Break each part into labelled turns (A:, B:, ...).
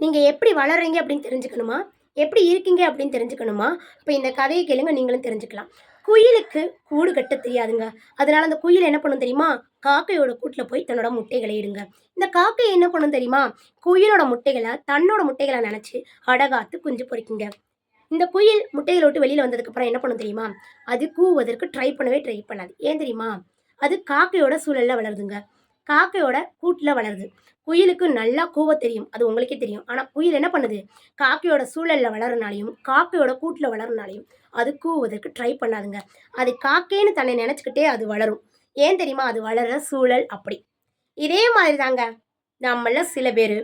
A: நீங்கள் எப்படி வளர்றீங்க அப்படின்னு தெரிஞ்சுக்கணுமா? எப்படி இருக்கீங்க அப்படின்னு தெரிஞ்சுக்கணுமா? இப்போ இந்த கதையை கேளுங்க நீங்களும் தெரிஞ்சுக்கலாம். குயிலுக்கு கூடு கட்ட தெரியாதுங்க. அதனால அந்த குயில் என்ன பண்ணும் தெரியுமா? காக்கையோட கூட்டில் போய் தன்னோட முட்டைகளை இடுங்க. இந்த காக்கை என்ன பண்ணும் தெரியுமா? குயிலோட முட்டைகளை தன்னோட முட்டைகளை நினச்சி அடகாத்து குஞ்சு பொறிக்குங்க. இந்த குயில் முட்டைகளை விட்டு வெளியில் வந்ததுக்கப்புறம் என்ன பண்ணும் தெரியுமா? அது கூவதற்கு ட்ரை பண்ணவே ட்ரை பண்ணாது. ஏன் தெரியுமா? அது காக்கையோட சூழலில் வளருதுங்க. காக்கையோட கூட்டில் வளருது. குயிலுக்கு நல்லா கூவ தெரியும். அது உங்களுக்கே தெரியும். ஆனால் குயில் என்ன பண்ணுது? காக்கையோட சூழலில் வளரனாலையும் காக்கையோட கூட்டில் வளரனாலையும் அது கூவதற்கு ட்ரை பண்ணாதுங்க. அது காக்கைன்னு தன்னை நினச்சிக்கிட்டே அது வளரும். ஏன் தெரியுமா? அது வளர சூழல் அப்படி. இதே மாதிரி தாங்க நம்மள சில பேர்.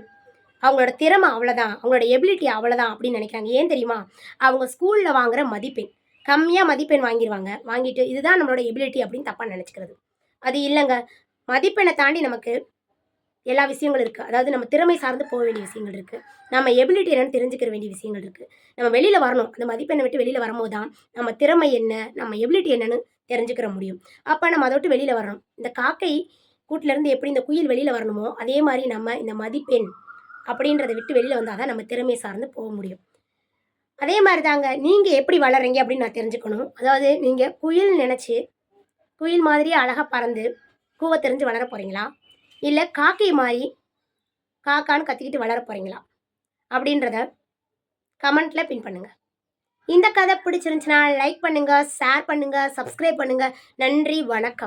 A: அவங்களோட திறமை அவ்வளோதான் அவங்களோட எபிலிட்டி அவ்வளோதான் அப்படின்னு நினைக்கிறாங்க. ஏன் தெரியுமா? அவங்க ஸ்கூலில் வாங்குற மதிப்பெண். கம்மியாக மதிப்பெண் வாங்கிடுவாங்க வாங்கிட்டு இதுதான் நம்மளோட எபிலிட்டி அப்படின்னு தப்பாக நினச்சிக்கிறது. அது இல்லைங்க. மதிப்பெண்ணை தாண்டி நமக்கு எல்லா விஷயங்களும் இருக்குது அதாவது நம்ம திறமை சார்ந்து போக வேண்டிய விஷயங்கள் இருக்குது நம்ம எபிலிட்டி என்னன்னு தெரிஞ்சுக்கிற வேண்டிய விஷயங்கள் இருக்குது நம்ம வெளியில் வரணும். அந்த மதிப்பெண்ணை விட்டு வெளியில் வரும்போது தான் நம்ம திறமை என்ன நம்ம எபிலிட்டி என்னன்னு தெரிஞ்சுக்கிற முடியும். அப்போ நம்ம அதை விட்டு வெளியில் வரணும். இந்த காக்கை கூட்டிலேருந்து எப்படி இந்த குயில் வெளியில் வரணுமோ அதே மாதிரி நம்ம இந்த மதிப்பெண் அப்படின்றத விட்டு வெளியில் வந்தால் தான் நம்ம திறமை சார்ந்து போக முடியும். அதே மாதிரி தாங்க நீங்கள் எப்படி வளர்றீங்க அப்படின்னு நான் தெரிஞ்சுக்கணும். அதாவது நீங்கள் குயில் நினச்சி குயில் மாதிரியே அழகாக பறந்து கூவை தெரிஞ்சு வளர போகிறீங்களா இல்லை காக்கை மாதிரி காக்கான்னு கத்திக்கிட்டு வளர போகிறீங்களா அப்படின்றத கமெண்ட்டில் பின் பண்ணுங்கள் இந்த கதை பிடிச்சிருந்துச்சுன்னா லைக் பண்ணுங்கள் ஷேர் பண்ணுங்கள் சப்ஸ்கிரைப் பண்ணுங்கள் நன்றி வணக்கம்.